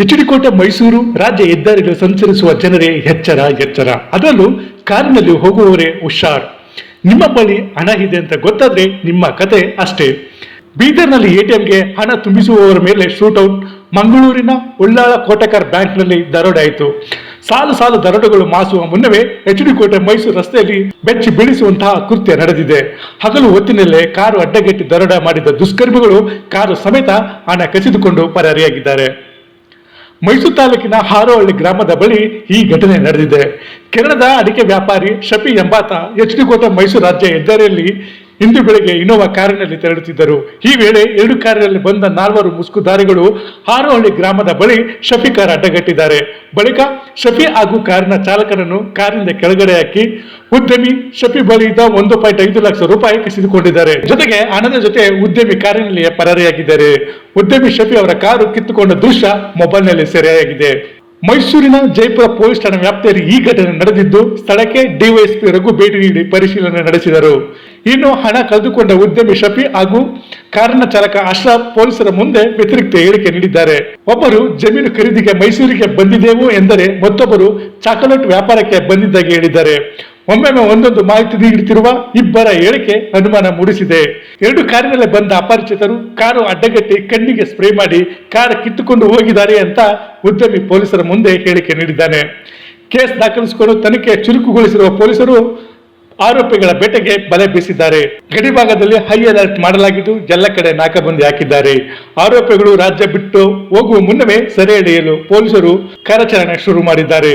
ಎಚಡಿಕೋಟೆ, ಮೈಸೂರು ರಾಜ್ಯ ಹೆದ್ದಾರಿಗಳು ಸಂಚರಿಸುವ ಜನರೇ ಎಚ್ಚರ ಎಚ್ಚರ. ಅದರಲ್ಲೂ ಕಾರಿನಲ್ಲಿ ಹೋಗುವವರೇ ಹುಷಾರ್. ನಿಮ್ಮ ಬಳಿ ಹಣ ಇದೆ ಅಂತ ಗೊತ್ತಾದ್ರೆ ನಿಮ್ಮ ಕತೆ ಅಷ್ಟೇ. ಬೀದರ್ನಲ್ಲಿ ಎಟಿಎಂಗೆ ಹಣ ತುಂಬಿಸುವವರ ಮೇಲೆ ಶೂಟೌಟ್. ಮಂಗಳೂರಿನ ಉಳ್ಳಾಳ ಕೋಟಕರ್ ಬ್ಯಾಂಕ್ನಲ್ಲಿ ದರೋಡೆ ಆಯಿತು. ಸಾಲು ಸಾಲು ದರೋಡೆಗಳು ಮಾಸುವ ಮುನ್ನವೇ ಎಚ್ ಡಿ ಕೋಟೆ ಮೈಸೂರು ರಸ್ತೆಯಲ್ಲಿ ಬೆಚ್ಚಿ ಬೀಳಿಸುವಂತಹ ಕೃತ್ಯ ನಡೆದಿದೆ. ಹಗಲು ಹೊತ್ತಿನಲ್ಲೇ ಕಾರು ಅಡ್ಡಗೆಟ್ಟಿ ದರೋಡೆ ಮಾಡಿದ ದುಷ್ಕರ್ಮಿಗಳು ಕಾರು ಸಮೇತ ಹಣ ಕಸಿದುಕೊಂಡು ಪರಾರಿಯಾಗಿದ್ದಾರೆ. ಮೈಸೂರು ತಾಲೂಕಿನ ಹಾರೋಹಳ್ಳಿ ಗ್ರಾಮದ ಬಳಿ ಈ ಘಟನೆ ನಡೆದಿದೆ. ಕೇರಳದ ಅಡಿಕೆ ವ್ಯಾಪಾರಿ ಶಫಿ ಎಂಬಾತ, ಎಚ್ ಡಿ ಮೈಸೂರು ರಾಜ್ಯ ಹೆದ್ದಾರಿಯಲ್ಲಿ ಇಂದು ಬೆಳಗ್ಗೆ ಇನೋವಾ ಕಾರಿನಲ್ಲಿ ತೆರಳುತ್ತಿದ್ದರು. ಈ ವೇಳೆ ಎರಡು ಕಾರಿನಲ್ಲಿ ಬಂದ ನಾಲ್ವರು ಮುಸುಕುದಾರಿಗಳು ಹಾರೋಹಳ್ಳಿ ಗ್ರಾಮದ ಬಳಿ ಶಫಿ ಕಾರ್ ಅಡ್ಡಗಟ್ಟಿದ್ದಾರೆ. ಬಳಿಕ ಶಫಿ ಹಾಗೂ ಕಾರಿನ ಚಾಲಕನನ್ನು ಕಾರಿನಿಂದ ಕೆಳಗಡೆ ಹಾಕಿ, ಉದ್ಯಮಿ ಶಫಿ ಬಳಿ ಇದ್ದ ಒಂದು ಪಾಯಿಂಟ್ ಐದು ಲಕ್ಷ ರೂಪಾಯಿ ಕಸಿದುಕೊಂಡಿದ್ದಾರೆ. ಜೊತೆಗೆ ಹಣದ ಜೊತೆ ಉದ್ಯಮಿ ಕಾರಿನಲ್ಲಿ ಪರಾರಿಯಾಗಿದ್ದಾರೆ. ಉದ್ಯಮಿ ಶಫಿ ಅವರ ಕಾರು ಕಿತ್ತುಕೊಂಡ ದೃಶ್ಯ ಮೊಬೈಲ್ನಲ್ಲಿ ಸೆರೆಯಾಗಿದೆ. ಮೈಸೂರಿನ ಜೈಪುರ ಪೊಲೀಸ್ ಠಾಣೆ ವ್ಯಾಪ್ತಿಯಲ್ಲಿ ಈ ಘಟನೆ ನಡೆದಿದ್ದು, ಸ್ಥಳಕ್ಕೆ ಡಿವೈಎಸ್ಪಿ ರಘು ಭೇಟಿ ನೀಡಿ ಪರಿಶೀಲನೆ ನಡೆಸಿದರು. ಇನ್ನು ಹಣ ಕಳೆದುಕೊಂಡ ಉದ್ಯಮಿ ಶಫಿ ಹಾಗೂ ಕಾರಿನ ಚಾಲಕ ಅಶ್ರಫ್ ಪೊಲೀಸರ ಮುಂದೆ ವ್ಯತಿರಿಕ್ತ ಹೇಳಿಕೆ ನೀಡಿದ್ದಾರೆ. ಒಬ್ಬರು ಜಮೀನು ಖರೀದಿಗೆ ಮೈಸೂರಿಗೆ ಬಂದಿದ್ದೆವು ಎಂದರೆ ಮತ್ತೊಬ್ಬರು ಚಾಕೊಲೇಟ್ ವ್ಯಾಪಾರಕ್ಕೆ ಬಂದಿದ್ದಾಗಿ ಹೇಳಿದ್ದಾರೆ. ಒಮ್ಮೊಮ್ಮೆ ಒಂದೊಂದು ಮಾಹಿತಿ ನೀಡುತ್ತಿರುವ ಇಬ್ಬರ ಹೇಳಿಕೆ ಅನುಮಾನ ಮೂಡಿಸಿದೆ. ಎರಡು ಕಾರಿನಲ್ಲಿ ಬಂದ ಅಪರಿಚಿತರು ಕಾರು ಅಡ್ಡಗಟ್ಟಿ ಕಣ್ಣಿಗೆ ಸ್ಪ್ರೇ ಮಾಡಿ ಕಾರ್ ಕಿತ್ತುಕೊಂಡು ಹೋಗಿದ್ದಾರೆ ಅಂತ ಉದ್ಯಮಿ ಪೊಲೀಸರ ಮುಂದೆ ಹೇಳಿಕೆ ನೀಡಿದ್ದಾನೆ. ಕೇಸ್ ದಾಖಲಿಸಿಕೊಂಡು ತನಿಖೆ ಚುರುಕುಗೊಳಿಸಿರುವ ಪೊಲೀಸರು ಆರೋಪಿಗಳ ಬೇಟೆಗೆ ಬಲೆ ಬೀಸಿದ್ದಾರೆ. ಗಡಿಭಾಗದಲ್ಲಿ ಹೈ ಅಲರ್ಟ್ ಮಾಡಲಾಗಿದ್ದು ಎಲ್ಲ ಕಡೆ ನಾಕಬಂದಿ ಹಾಕಿದ್ದಾರೆ. ಆರೋಪಿಗಳು ರಾಜ್ಯ ಬಿಟ್ಟು ಹೋಗುವ ಮುನ್ನವೇ ಸೆರೆ ಹಿಡಿಯಲು ಪೊಲೀಸರು ಕಾರ್ಯಾಚರಣೆ ಶುರು ಮಾಡಿದ್ದಾರೆ.